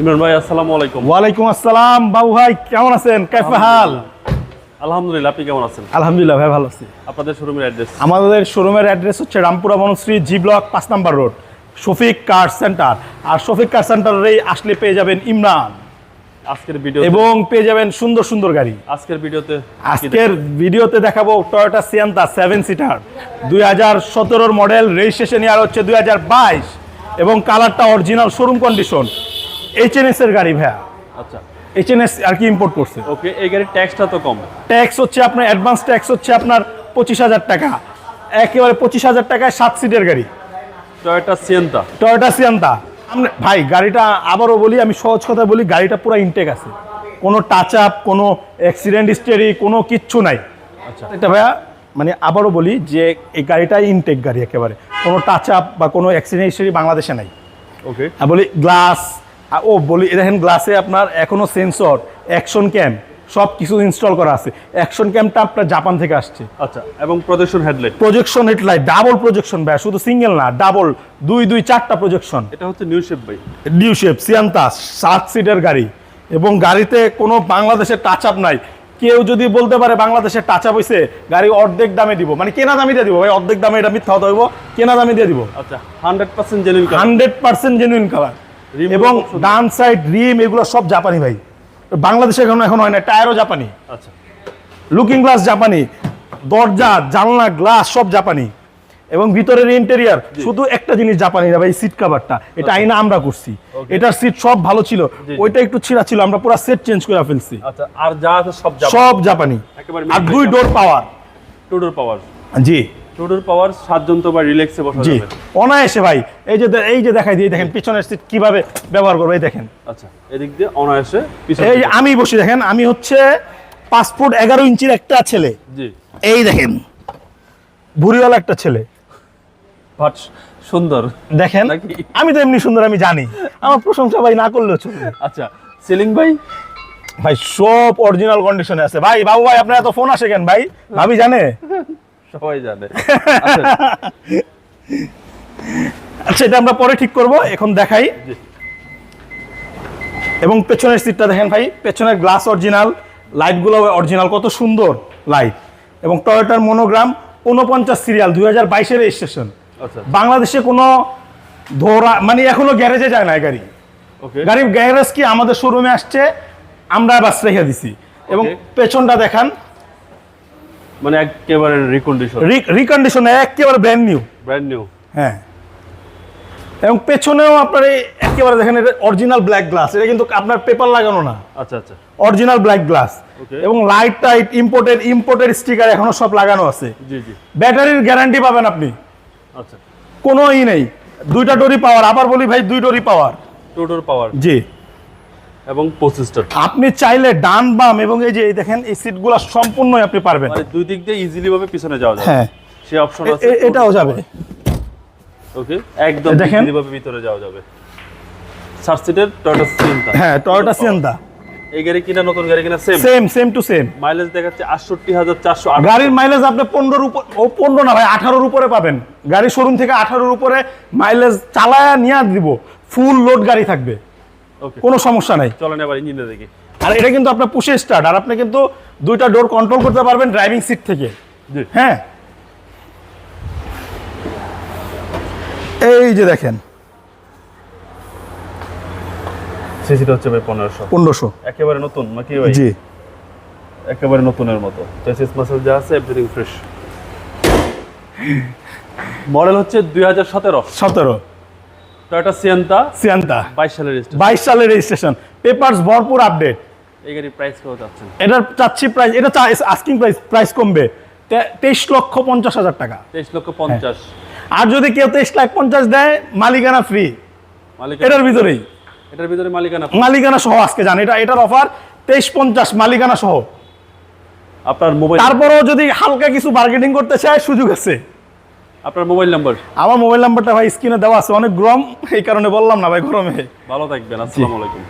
ইমরান ভাই আসসালামু আলাইকুম। ওয়ালাইকুম আসসালাম। বাবু ভাই কেমন আছেন? কেফে হাল? আলহামদুলিল্লাহ আপনি কেমন আছেন? আলহামদুলিল্লাহ ভাই ভালো আছি। আপনাদের শোরুমের অ্যাড্রেস আমাদের শোরুমের অ্যাড্রেস হচ্ছে রামপুরা বনশ্রী জি ব্লক পাঁচ number road Shafiq car centre আর শফিক কার সেন্টারেই আসলে পেয়ে যাবেন ইমরান। আজকের ভিডিও এবং পেয়ে যাবেন সুন্দর সুন্দর গাড়ি। আজকের ভিডিওতে আজকের ভিডিওতে দেখাবো টয়োটা সিয়ান্তা সেভেন সিটার দুই হাজার সতেরোর মডেল রেজিস্ট্রেশন ইয়ার হচ্ছে দুই হাজার বাইশ। এবং কালারটা original showroom condition H N S এর গাড়ি ভাইয়া। আচ্ছা। এইচ এন এস আর কি ইম্পোর্ট করছে? ওকে এই গাড়ির ট্যাক্সটা তো কম। ট্যাক্স হচ্ছে আপনার অ্যাডভান্স ট্যাক্স হচ্ছে আপনার পঁচিশ হাজার টাকা। একেবারে পঁচিশ হাজার টাকায় সাত সিটের গাড়ি। টয়োটা সিয়েন্তা টয়োটা সিয়ান্তা আমরা ভাই গাড়িটা আবারও বলি আমি সহজ কথা বলি গাড়িটা পুরো ইনটেক আছে। কোনো টাচ আপ কোনো অ্যাক্সিডেন্ট হিস্টেরি কোনো কিচ্ছু নাই। আচ্ছা। এটা ভাইয়া মানে আবারও বলি যে এই গাড়িটা ইনটেক গাড়ি একেবারে। কোনো টাচ আপ বা কোনো অ্যাক্সিডেন্ট হিস্টেরি বাংলাদেশে নাই। ওকে। বলি গ্লাস ও বলি দেখেন গ্লাসে আপনার এখনও সেন্সর অ্যাকশন ক্যাম সব কিছু ইনস্টল করা আছে। অ্যাকশন ক্যামটা আপনার জাপান থেকে আসছে। আচ্ছা এবং প্রদর্শন headlight projection headlight double projection ভাই শুধু সিঙ্গেল না ডাবল দুই দুই চারটা প্রজেকশন এটা হচ্ছে নিউ শেপ ভাই। নিউ শেপ সিয়ান্তাস সাত সিটের গাড়ি। এবং গাড়িতে কোনো বাংলাদেশের টাচ আপ নাই। কেউ যদি বলতে পারে বাংলাদেশের টাচ আপ হয়েছে গাড়ি অর্ধেক দামে দিব। মানে কেনা দামে দিয়ে দিব ভাই অর্ধেক দামে এটা মিথ্যা হতে হইব কেনা দামে দিয়ে দিব। আচ্ছা hundred percent genuine hundred percent genuine colour এবং। ডান সাইড রিম এগুলো সব জাপানি ভাই। বাংলাদেশে এখন এখন হয় না টায়ারও জাপানি। আচ্ছা। লুকিং গ্লাস জাপানি দরজা জানলা গ্লাস সব জাপানি। এবং ভিতরের ইন্টেরিয়ার শুধু একটা জিনিস জাপানি না ভাই সিট কাভারটা এটা আইনা আমরা করছি। এটার সিট সব ভালো ছিল। ওইটা একটু ছিঁড়া ছিল আমরা পুরো সেট চেঞ্জ করে ফেলছি। আচ্ছা আর যা সব সব জাপানি। একেবারে আর দুই ডোর পাওয়ার টুডোর পাওয়ার জি। টুডোর পাওয়ার সাতজন তো বা রিল্যাক্সে বসা যাবে। অনায়াসে ভাই এই যে এই যে দেখাই দিয়ে দেখেন পিছনের সিট কীভাবে ব্যবহার করবে এই দেখেন। আচ্ছা এদিক দিয়ে অনায়াসে পিছনে এই আমি বসি দেখেন আমি হচ্ছে পাঁচ ফুট এগারো ইঞ্চির একটা ছেলে। জি। এই দেখেন ভুরিওয়ালা একটা ছেলে। বাট সুন্দর। দেখেন আমি তো এমনি সুন্দর আমি জানি। আমার প্রশংসা ভাই না করলেও চলবে। আচ্ছা সিলিং ভাই? ভাই সব অরিজিনাল কন্ডিশনে আছে। ভাই বাবু ভাই আপনার এত ফোন আসে কেন ভাই? ভাবি জানে? সবাই জানে। আচ্ছা, আচ্ছা এটা আমরা পরে ঠিক করব এখন দেখাই। এবং পেছনের সিটটা দেখেন ভাই পেছনের গ্লাস অরিজিনাল লাইটগুলো অরিজিনাল কত সুন্দর লাইট এবং টয়োটার মনোগ্রাম উনপঞ্চাশ সিরিয়াল দুই হাজার বাইশের রেজিস্ট্রেশন আচ্ছা। বাংলাদেশে কোনো ধরা মানে এখনও গ্যারেজে যায় না গাড়ি। গাড়ির গ্যারেজ কি আমাদের শোরুমে আসছে আমরা বাস রেখে দিছি। এবং পেছনটা দেখান মানে একেবারে রিকন্ডিশন রিকন্ডিশনে একেবারে ব্র্যান্ড নিউ ব্র্যান্ড নিউ হ্যাঁ। এবং পেছনেও আপনার এই একেবারে দেখেন এটা অরিজিনাল ব্ল্যাক গ্লাস এটা কিন্তু আপনার পেপার লাগানো না। আচ্ছা আচ্ছা। অরিজিনাল ব্ল্যাক গ্লাস এবং light tight imported imported sticker এখনও সব লাগানো আছে। জি জি। ব্যাটারির গ্যারান্টি পাবেন আপনি। আচ্ছা। কোনো ই নেই। দুইটা ডোরি পাওয়ার আবার বলি ভাই দুই ডোরি পাওয়ার টুডোর পাওয়ার জি। এবং পঁচিশটা আপনি চাইলে ডান বাম এবং এই যে এই দেখেন এই সিটগুলো সম্পূর্ণই আপনি পারবেন। মানে দুই দিক দিয়ে ইজিলি ভাবে পিছনে যাওয়া যায় হ্যাঁ। সেই অপশন আছে এটাও যাবে। ওকে একদম ইজিলি ভাবে ভিতরে যাওয়া যাবে। সার্সিটের টয়োটা সিনটা হ্যাঁ টয়োটা সিয়ান্তা এই গাড়ি কিনা নতুন গাড়ি কিনা same same same to same mileage দেখাচ্ছে আটষট্টি হাজার চারশো আট। গাড়ির মাইলেজ আপনি পনেরোর উপর ও পনেরো না ভাই আঠারোর উপরে পাবেন। গাড়ি শোরুম থেকে আঠারোর উপরে মাইলেজ চালায়া নিয়ে দিব। ফুল লোড গাড়ি থাকবে। কোনো সমস্যা নাই। চলেন এবার ইঞ্জিনে দেখি। আর এটা কিন্তু আপনার পুষে স্টার্ট আর আপনি কিন্তু দুইটা ডোর কন্ট্রোল করতে পারবেন ড্রাইভিং সিট থেকে। হ্যাঁ? এই যে দেখেন। সিসিটা হচ্ছে ভাই পনেরোশো। পনেরোশো। একেবারে নতুন নাকি ভাই? জি। একেবারে নতুনের মতো। চেসিস মাসেল যা আছে এভরিথিং ফ্রেশ মডেল হচ্ছে দুই হাজার সতেরো। সতেরো। টয়োটা সিয়ান্তা সিয়ান্তা বাইশ সালের রেজিস্ট্রেশন বাইশ সালের রেজিস্ট্রেশন পেপারস ভরপুর আপডেট এই গাড়ির প্রাইস কত যাচ্ছেন এটার চাচ্ছি প্রাইস এটা আস্কিং প্রাইস প্রাইস কমবে। তে- তেইশ লক্ষ পঞ্চাশ হাজার টাকা। তেইশ লক্ষ পঞ্চাশ। আর যদি কেউ তেইশ লাখ পঞ্চাশ দেয় মালিকানা ফ্রি এটার ভিতরেই। এটার ভিতরে মালিকানা মালিকানা সহ আজকে জান। এটা এটার অফার তেইশ পঞ্চাশ মালিকানা সহ। আপনার মোবাইল তারপরেও যদি হালকা কিছু বার্গেনিং করতে চায় সুযোগ আছে। আপনার মোবাইল নাম্বার? আমার মোবাইল নাম্বারটা ভাই স্ক্রিনে দেওয়া আছে অনেক গরম এই কারণে বললাম না ভাই গরমে। ভালো থাকবেন আসসালামু আলাইকুম।